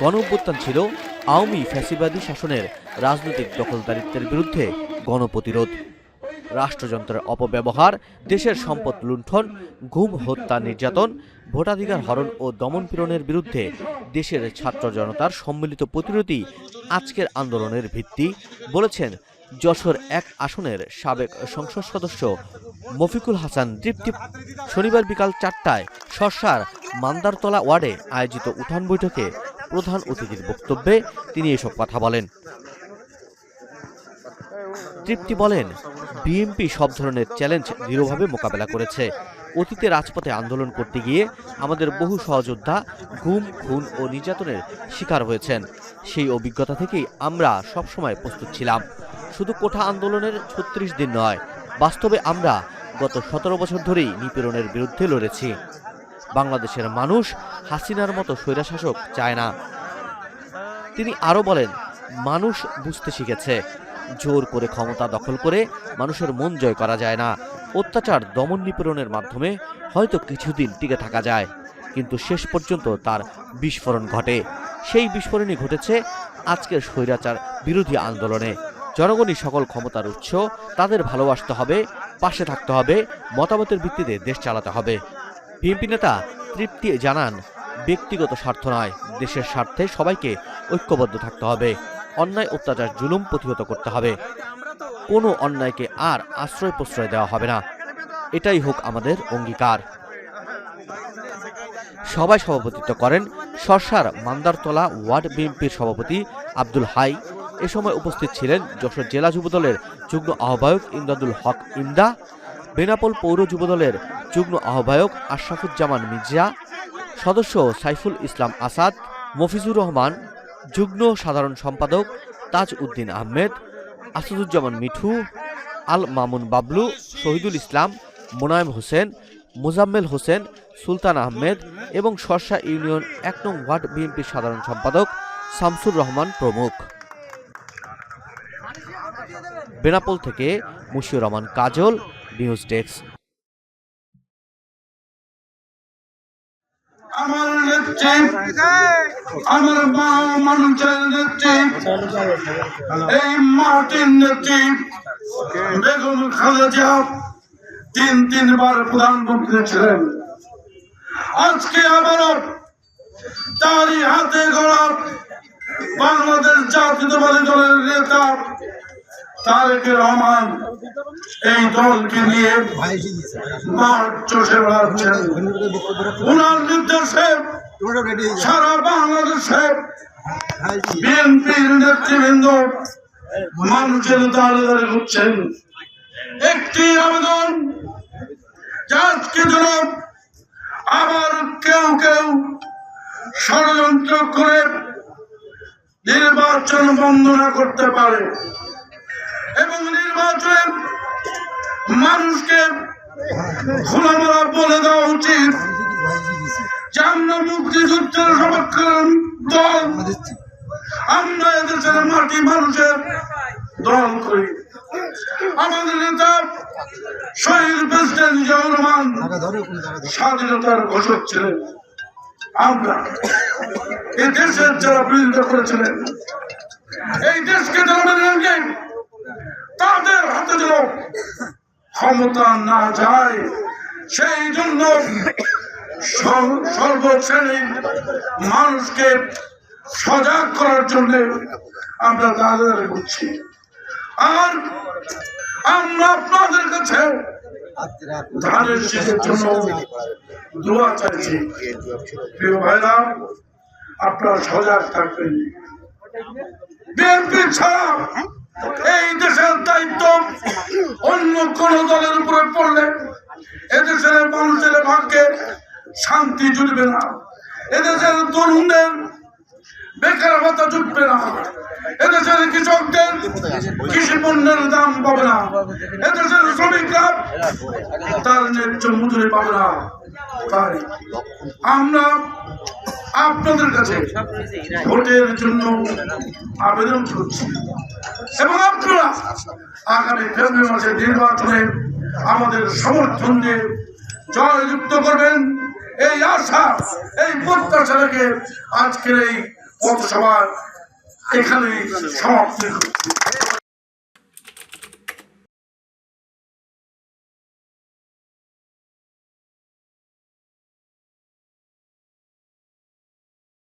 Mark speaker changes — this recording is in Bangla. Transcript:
Speaker 1: গণ ছিল আওয়ামী ফ্যাসিবাদী শাসনের রাজনৈতিক দখলদারিত্বের বিরুদ্ধে গণপ্রতিরোধ। রাষ্ট্রযন্ত্রের অপব্যবহার, দেশের সম্পদ লুণ্ঠন গুম হত্যা নির্যাতন, ভোটাধিকার হরণ ও দমনপীড়নের বিরুদ্ধে দেশের ছাত্র জনতার সম্মিলিত প্রতিরোধই আজকের আন্দোলনের ভিত্তি, বলেছেন যশোর এক আসনের সাবেক সংসদ সদস্য মফিকুল হাসান তৃপ্তি শনিবার বিকাল চারটায় শর্ষার মান্দারতলা ওয়ার্ডে আয়োজিত উঠান বৈঠকে প্রধান অতিথির বক্তব্যে তিনি এসব কথা বলেন। তৃপ্তি বলেন, বিএনপি সব ধরনের চ্যালেঞ্জ দৃঢ়ভাবে মোকাবেলা করেছে। অতীতে রাজপথে আন্দোলন করতে গিয়ে আমাদের বহু সহযোদ্ধা গুম, খুন ও নির্যাতনের শিকার হয়েছেন। সেই অভিজ্ঞতা থেকেই আমরা সবসময় প্রস্তুত ছিলাম। শুধু কোঠা আন্দোলনের ছত্রিশ দিন নয়, বাস্তবে আমরা গত সতেরো বছর ধরেই নিপীড়নের বিরুদ্ধে লড়েছি। বাংলাদেশের মানুষ হাসিনার মতো স্বৈরাশাসক চায় না। তিনি আরও বলেন, মানুষ বুঝতে শিখেছে, জোর করে ক্ষমতা দখল করে মানুষের মন জয় করা যায় না। অত্যাচার দমন নিপীড়নের মাধ্যমে হয়তো কিছুদিন টিকে থাকা যায়, কিন্তু শেষ পর্যন্ত তার বিস্ফোরণ ঘটে। সেই বিস্ফোরণই ঘটেছে আজকের স্বৈরাচার বিরোধী আন্দোলনে। জনগণই সকল ক্ষমতার উৎস, তাদের ভালোবাসতে হবে, পাশে থাকতে হবে, মতামতের ভিত্তিতে দেশ চালাতে হবে। বিএনপি নেতা তৃপ্তি জানান, ব্যক্তিগত স্বার্থ নয়, দেশের স্বার্থে সবাইকে ঐক্যবদ্ধ থাকতে হবে, অন্যায় অত্যাচার জুলুম প্রতিহত করতে হবে। কোনো অন্যায়কে আর আশ্রয় প্রশ্রয় দেওয়া হবে না। এটাই হোক আমাদের অঙ্গীকার। সবাই সভাপতিত্ব করেন সরসার মান্দারতলা ওয়ার্ড বিএনপির সভাপতি আব্দুল হাই। এ সময় উপস্থিত ছিলেন যশোর জেলা যুবদলের যুগ্ম আহ্বায়ক ইমদাদুল হক ইমদা বেনাপোল পৌর যুবদলের যুগ্ম আহ্বায়ক আশরাফুজ্জামান মির্জা, সদস্য সাইফুল ইসলাম আসাদ, মফিজুর রহমান, যুগ্ম সাধারণ সম্পাদক তাজ উদ্দিন আহমেদ, আসাদুজ্জামান মিঠু আল মামুন বাবলু, শহীদুল ইসলাম, মোনায়েম হোসেন, মোজাম্মেল হোসেন, সুলতান আহমেদ এবং সরসা ইউনিয়ন এক নং ওয়ার্ড বিএনপির সাধারণ সম্পাদক শামসুর রহমান প্রমুখ। বেনাপোল থেকে মুশিউর রহমান কাজল নিউজ ডেস্ক
Speaker 2: আমার আমার মা মানুষের এই বেগম খালেদা তিন তিনবার প্রধানমন্ত্রী ছিলেন। আজকে আবারও তারই হাতে গড়া বাংলাদেশ জাতীয়তাবাদী দলের নেতা তারেক রহমান এই দলকে নিয়ে মাঠ চষে বেড়াচ্ছেন ওনার নির্দেশে সারা বাংলাদেশে বিএনপির নেতৃবৃন্দ মানুষের দাঁড়ে দাঁড়িয়ে ঘুরছেন। একটি আবেদন আজকে যেন আবার কেউ কেউ ষড়যন্ত্র করে নির্বাচন বন্ধ না করতে পারে। এবং নির্বাচনে মানুষকে খোলামেলা বলে দেওয়া উচিত। আমরা মুক্তিযুদ্ধের সমর্থন দল। আমরা এদেশের মাটি মানুষের দল করি। আমাদের নেতা শহীদ প্রেসিডেন্ট জিয়াউর রহমান স্বাধীনতার ঘোষক ছিলেন। আমরা এই দেশের যারা বিরোধিতা করেছিলেন, এই দেশকে যারা মেনে তাদের হাতে যেন ক্ষমতা না যায়, সেই জন্য সর- সর্বশ্রেণীর মানুষকে সজাগ করার জন্য আমরা দাঁড়িয়ে করছি। আর আমরা আপনাদের কাছে ধানের শীতের জন্য দোয়া চাইছি। প্রিয় ভাইরা, আপনারা সজাগ থাকবেন। বিএনপি ছাড়া এই দেশের দায়িত্ব অন্য কোন দলের উপরে পড়লে এদেশের মানুষের ভাগ্যে শান্তি জুড়বে না। এদেশের তরুণদের বেকার ভাতা জুটবে না। এদেশের কৃষকদের কৃষি পণ্যের দাম পাবে না। এদেশের শ্রমিকরা তার ন্যায্য মজুরি পাবে না। তাই আমরা আপনাদের কাছে ভোটের জন্য আবেদন করছি এবং আপনারা আগামী ফেব্রুয়ারি মাসের নির্বাচনে আমাদের সমর্থন দিয়ে জয়যুক্ত করবেন এই আশা, এই প্রত্যাশা রেখে আজকের এই পথসভা এখানেই সমাপ্তি।